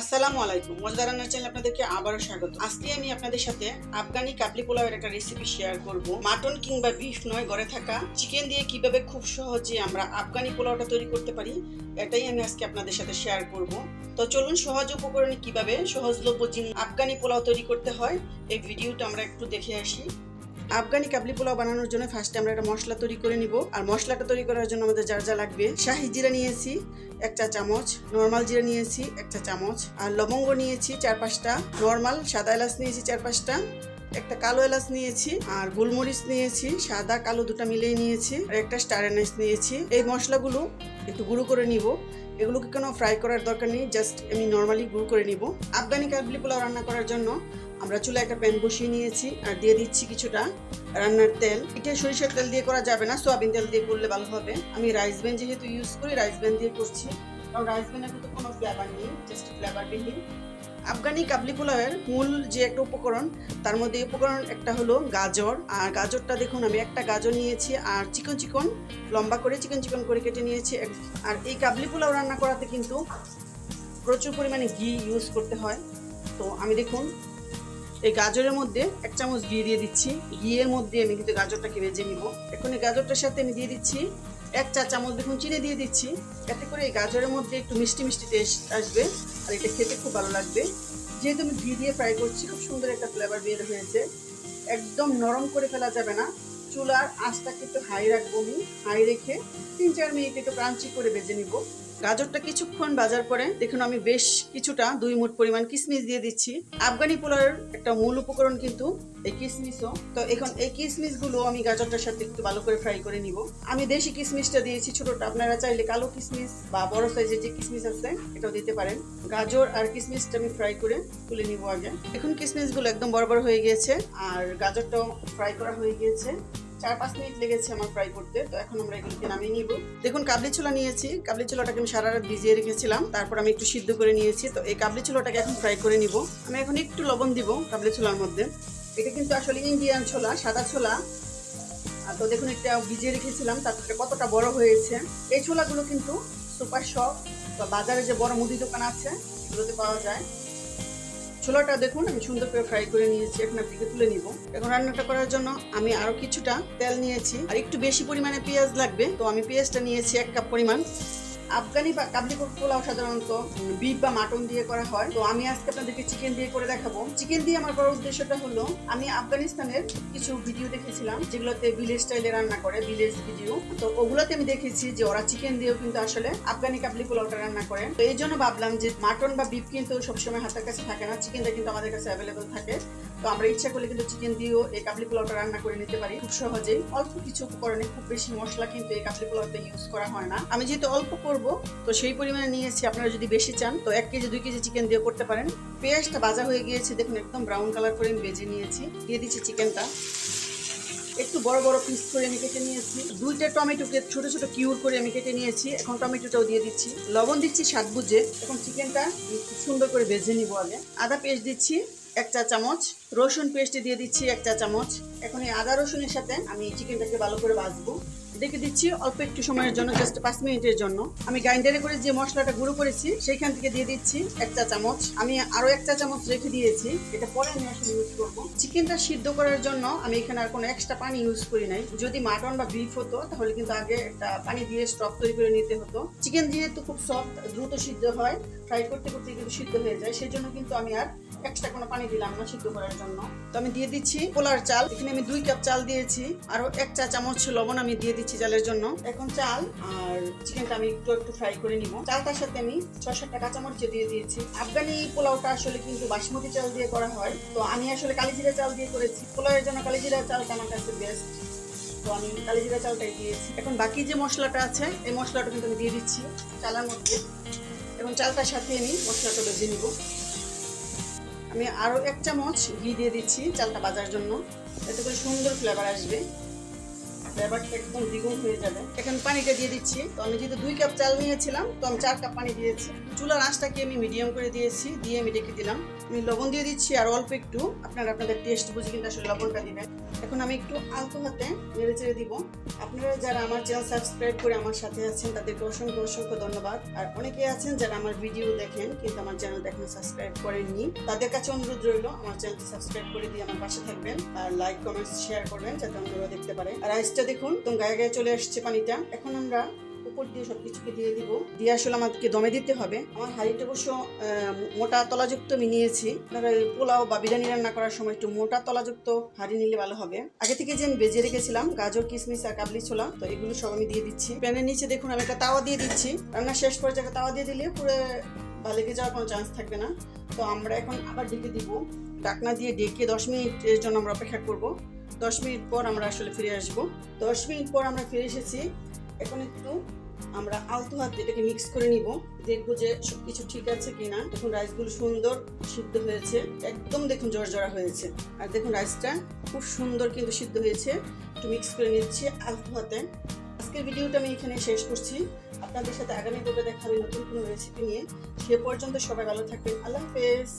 আসসালামু আলাইকুম। মজদা রান্নার চ্যানেল আপনাদেরকে আবারও স্বাগত। আজকে আমি আপনাদের সাথে আফগানি কাবলি পোলাওয়ের একটা রেসিপি শেয়ার করব। মাটন কিংবা বিফ নয়, ঘরে থাকা চিকেন দিয়ে কীভাবে খুব সহজে আমরা আফগানি পোলাওটা তৈরি করতে পারি, এটাই আমি আজকে আপনাদের সাথে শেয়ার করব। তো চলুন সহজ উপকরণে কীভাবে সহজলভ্য আফগানি পোলাও তৈরি করতে হয়, এই ভিডিওটা আমরা একটু দেখে আসি। আফগানি কাবলি পোলাও বানানোর জন্য ফার্স্টে আমরা একটা মশলা তৈরি করে নিব। আর মশলাটা তৈরি করার জন্য আমাদের যার যা লাগবে, শাহি জিরা নিয়েছি, এক চা চামচ নর্মাল জিরা নিয়েছি, এক চা চামচ, আর লবঙ্গ নিয়েছি চার পাঁচটা নর্মাল সাদা এলাচ নিয়েছি চার পাঁচটা, একটা কালো এলাচ নিয়েছি, আর গোলমরিচ নিয়েছি, সাদা কালো দুটা মিলিয়ে নিয়েছি, আর একটা স্টার এনাইস নিয়েছি। এই মশলাগুলো একটু গুঁড়ো করে নিব। এগুলোকে কোনো ফ্রাই করার দরকার নেই জাস্ট আমি নর্মালি গুঁড়ো করে নিব। আফগানি কাবলি পোলাও রান্না করার জন্য আমরা চুলা একটা প্যান বসিয়ে নিয়েছি আর দিয়ে দিচ্ছি কিছুটা রান্নার তেল। এটা সরিষার তেল দিয়ে করা যাবে না, সোয়াবিন তেল দিয়ে করলে ভালো হবে। আমি রাইস ব্যান যেহেতু ইউজ করি রাইস ব্যান দিয়ে করছি। কারণ রাইস ব্যানের কিন্তু কোনো ফ্লেভার নেই জাস্ট ফ্লেভার বিহীন আফগানি কাবলি পোলাওয়ের মূল যে একটা উপকরণ, তার মধ্যে উপকরণ একটা হলো গাজর। আর গাজরটা দেখুন, আমি একটা গাজর নিয়েছি আর চিকন চিকন, লম্বা করে চিকন চিকন করে কেটে নিয়েছি। আর এই কাবলি পোলাও রান্না করাতে কিন্তু প্রচুর পরিমাণে ঘি ইউজ করতে হয়। তো আমি দেখুন এই গাজরের মধ্যে এক চামচ ঘি দিয়ে দিচ্ছি। ঘিয়ের মধ্যে আমি কিন্তু গাজরটাকে ভেজে নিব। এখন এই গাজরটার সাথে আমি দিয়ে দিচ্ছি এক চা চামচ দেখুন চিনি দিয়ে দিচ্ছি। এতে করে এই গাজরের মধ্যে একটু মিষ্টি মিষ্টি টেস্ট আসবে আর এটা খেতে খুব ভালো লাগবে। যেহেতু আমি ঘি দিয়ে ফ্রাই করছি, খুব সুন্দর একটা ফ্লেভার বের হয়েছে। একদম নরম করে ফেলা যাবে না। চুলার আঁচটাকে একটু হাই রাখব আমি, হাই রেখে তিন চার মিনিট একটু ক্রাঞ্চি করে বেজে নিব। গাজরটা কিছুক্ষণ বাজার পরে, দেখুন আমি বেশ কিছুটা দুই মুঠ পরিমাণ কিশমিশ দিয়ে দিচ্ছি। আফগানি পোলার একটা মূল উপকরণ কিন্তু এই কিশমিশও তো এখন এই কিশমিশগুলো আমি গাজরটার সাথে একটু ভালো করে ফ্রাই করে নিব। আমি দেশি কিশমিশটা দিয়েছি ছোটটা, আপনারা চাইলে কালো কিশমিশ বা বড় সাইজের যে কিশমিশ আছে, এটাও দিতে পারেন। গাজর আর কিশমিশটা আমি ফ্রাই করে তুলে নিব আগে। এখন কিশমিশগুলো একদম বড় বড় হয়ে গিয়েছে, আর গাজরটাও ফ্রাই করা হয়ে গিয়েছে। চার পাঁচ মিনিট লেগেছে আমার ফ্রাই করতে, তো এখন আমরা এগুলোকে নামিয়ে নিব। দেখুন, কাবলি ছোলা নিয়েছি। কাবলি ছোলাটাকে আমি সারা রাত ভিজিয়ে রেখেছিলাম। তারপর আমি একটু সিদ্ধ করে নিয়েছি। তো এই কাবলি ছোলাটাকে এখন ফ্রাই করে নিব। আমি এখন একটু লবণ দিব কাবলি ছোলার মধ্যে। এটা কিন্তু আসলে ইন্ডিয়ান ছোলা, সাদা ছোলা। আর তো দেখুন একটা ভিজিয়ে রেখেছিলাম। তারপরে কতটা বড় হয়েছে। এই ছোলাগুলো কিন্তু সুপার শপ বা বাজারে যে বড় মুদি দোকান আছে, এগুলোতে পাওয়া যায়। ছোলাটা দেখুন, আমি সুন্দর করে ফ্রাই করে নিয়েছি, এখন আপনাকে তুলে নিব। এখন রান্নাটা করার জন্য আমি আরও কিছুটা তেল নিয়েছি। আর একটু বেশি পরিমাণে পেঁয়াজ লাগবে, তো আমি পেঁয়াজটা নিয়েছি এক কাপ পরিমাণ। আফগানি বা কাবলি পোলাও সাধারণত বিফ বা মাটন দিয়ে করা হয়। তো আমি আজকে আপনাদেরকে চিকেন দিয়ে করে দেখাবো। চিকেন দিয়ে আমার করার উদ্দেশ্যটা হলো, আমি আফগানিস্তানের কিছু ভিডিও দেখেছিলাম, যেগুলোতে ভিলেজ স্টাইলে রান্না করে, ভিলেজ ভিডিও। তো ওগুলোতে আমি দেখেছি যে ওরা চিকেন দিয়েও কিন্তু আসলে আফগানি কাবলি পোলাওটা রান্না করে। তো এই জন্য ভাবলাম যে মাটন বা বিফ কিন্তু সবসময় হাতের কাছে থাকে না, চিকেনটা কিন্তু আমাদের কাছে অ্যাভেলেবল থাকে। তো আমরা ইচ্ছা করলে কিন্তু চিকেন দিয়েও এই কাবলি পোলাওটা রান্না করে নিতে পারি। খুব সহজেই অল্প কিছু উপকরণে খুব বেশি মশলা কিন্তু এই কাবলি পোলাওতে ইউজ করা হয় না। আমি যেহেতু অল্প করব। তো সেই পরিমাণে নিয়েছি। আপনারা যদি বেশি চান, তো এক কেজি, দুই কেজি চিকেন দিয়ে করতে পারেন। পেঁয়াজটা ভাজা হয়ে গিয়েছে, দেখুন একদম ব্রাউন কালার করে আমি ভেজে নিয়েছি। দিয়ে দিচ্ছি চিকেনটা একটু বড় বড় পিস করে আমি কেটে নিয়েছি। দুইটা টমেটোকে ছোট ছোট কিউর করে আমি কেটে নিয়েছি। এখন টমেটোটাও দিয়ে দিচ্ছি। লবণ দিচ্ছি স্বাদ বুঝে এখন চিকেনটা সুন্দর করে ভেজে নিব আগে। আদা পেস্ট দিচ্ছি এক চা চামচ। রসুন পেস্ট দিয়ে দিচ্ছি এক চা চামচ। এখন এই আদা রসুনের সাথে আমি চিকেনটাকে ভালো করে ভাজবো। দেখে দিচ্ছি, অল্প একটু সময়ের জন্য জাস্ট পাঁচ মিনিটের জন্য। আমি গ্রাইন্ডারে করে যে মশলাটা গুঁড়ো করেছি, সেইখান থেকে দিয়ে দিচ্ছি এক চা চামচ। আমি আরও এক চা চামচ রেখে দিয়েছি, এটা পরে আমি আসলে ইউজ করব। চিকেনটা সিদ্ধ করার জন্য আমি এখানে আর কোনো এক্সট্রা পানি ইউজ করি নাই। যদি মাটন বা বিফ হতো, তাহলে কিন্তু আগে একটা পানি দিয়ে স্টক তৈরি করে নিতে হতো। চিকেন যেহেতু খুব সফট দ্রুত সিদ্ধ হয় ফ্রাই করতে করতে কিন্তু সিদ্ধ হয়ে যায়, সেই জন্য কিন্তু আমি আর এক্সট্রা কোনো পানি দিলাম না সিদ্ধ করার জন্য। তো আমি দিয়ে দিচ্ছি পোলার চাল। এখানে আমি দুই কাপ চাল দিয়েছি, আরও এক চা চামচ লবণ আমি দিয়ে দিচ্ছি। চালের জন্য। এখন চাল আর চিকেনটা আমি একটু একটু ফ্রাই করে নিব। চালটার সাথে আমি ছ সাতটা কাঁচামরিচ দিয়ে দিয়েছি। আফগানি পোলাওটা আসলে কিন্তু বাসমতি চাল দিয়ে করা হয়। তো আমি আসলে কালিজিরা চাল দিয়ে করেছি। পোলাওয়ের জন্য কালিজিরা চালটা আমার কাছে বেস্ট তো আমি কালিজিরা চালটাই দিয়েছি। এখন বাকি যে মশলাটা আছে, এই মশলাটা কিন্তু আমি দিয়ে দিচ্ছি চালের মধ্যে। এবং চালটার সাথে আমি মশলাটা বেজে নিব। আমি আরও এক চামচ ঘি দিয়ে দিচ্ছি চালটা বাজার জন্য। এতে করে সুন্দর ফ্লেভার আসবে। ফ্লেভারটা একদম দ্বিগুণ হয়ে যাবে। এখন পানিটা দিয়ে দিচ্ছি। তো আমি যেহেতু দুই কাপ চাল নিয়েছিলাম, তো আমি চার কাপ পানি দিয়েছি। চুলার আঁচটাকে আমি মিডিয়াম করে দিয়েছি, দিয়ে আমি রেখে দিলাম। আমি লবণ দিয়ে দিচ্ছি, আর অল্প একটু। আপনারা আপনাদের টেস্ট বুঝে কিন্তু আসলে লবণটা দিবেন। এখন আমি একটু আলতো হাতে নেড়ে চেড়ে দিব। আপনারা যারা আমার চ্যানেল সাবস্ক্রাইব করে আমার সাথে আছেন, তাদেরকে অসংখ্য অসংখ্য ধন্যবাদ। আর অনেকে আছেন যারা আমার ভিডিও দেখেন, কিন্তু আমার চ্যানেল এখনও সাবস্ক্রাইব করেননি, তাদের কাছে অনুরোধ রইল, আমার চ্যানেলটি সাবস্ক্রাইব করে দিয়ে আমার পাশে থাকবেন। আর লাইক কমেন্টস শেয়ার করবেন, যাতে অন্যরা দেখতে পারে। আর রাইসটা দেখুন, একদম গায়ে গায়ে চলে আসছে পানিটা। এখন আমরা উপর দিয়ে সবকিছুকে দিয়ে দিব। দিয়ে আসলে আমাদেরকে দমে দিতে হবে। আমার হাঁড়িটা অবশ্য মোটা তলাযুক্ত আমি নিয়েছি। আপনারা পোলাও বা বিরিয়ানি রান্না করার সময় একটু মোটা তলাযুক্ত হাঁড়ি নিলে ভালো হবে। আগে থেকে যে আমি বেজে রেখেছিলাম, গাজর, কিশমিশ আর কাবলি ছোলা, তো এগুলো সব আমি দিয়ে দিচ্ছি। প্যানের নিচে দেখুন, আমি একটা তাওয়া দিয়ে দিচ্ছি। রান্না শেষ পর্যায়ে তাওয়া দিয়ে দিলে পুরো বা লেগে যাওয়ার কোনো চান্স থাকবে না। তো আমরা এখন আবার ডেকে দিব। ডাকনা দিয়ে ডেকে দশ মিনিটের জন্য আমরা অপেক্ষা করব। দশ মিনিট পর আমরা আসলে ফিরে আসব। দশ মিনিট পর আমরা ফিরে এসেছি। এখন একটু আমরা আলতো হাতে এটাকে মিক্স করে নিব। দেখব যে সব কিছু ঠিক আছে কিনা। দেখুন রাইসগুলো সুন্দর সিদ্ধ হয়েছে। একদম দেখুন জর্জরা হয়েছে। আর দেখুন রাইসটা খুব সুন্দর কিন্তু সিদ্ধ হয়েছে। একটু মিক্স করে নিচ্ছি আলতো হাতে। আজকের ভিডিওটা আমি এখানে শেষ করছি। আপনাদের সাথে আগামী দেখা হবে নতুন কোনো রেসিপি নিয়ে। সে পর্যন্ত সবাই ভালো থাকবেন। আল্লাহ হাফেজ।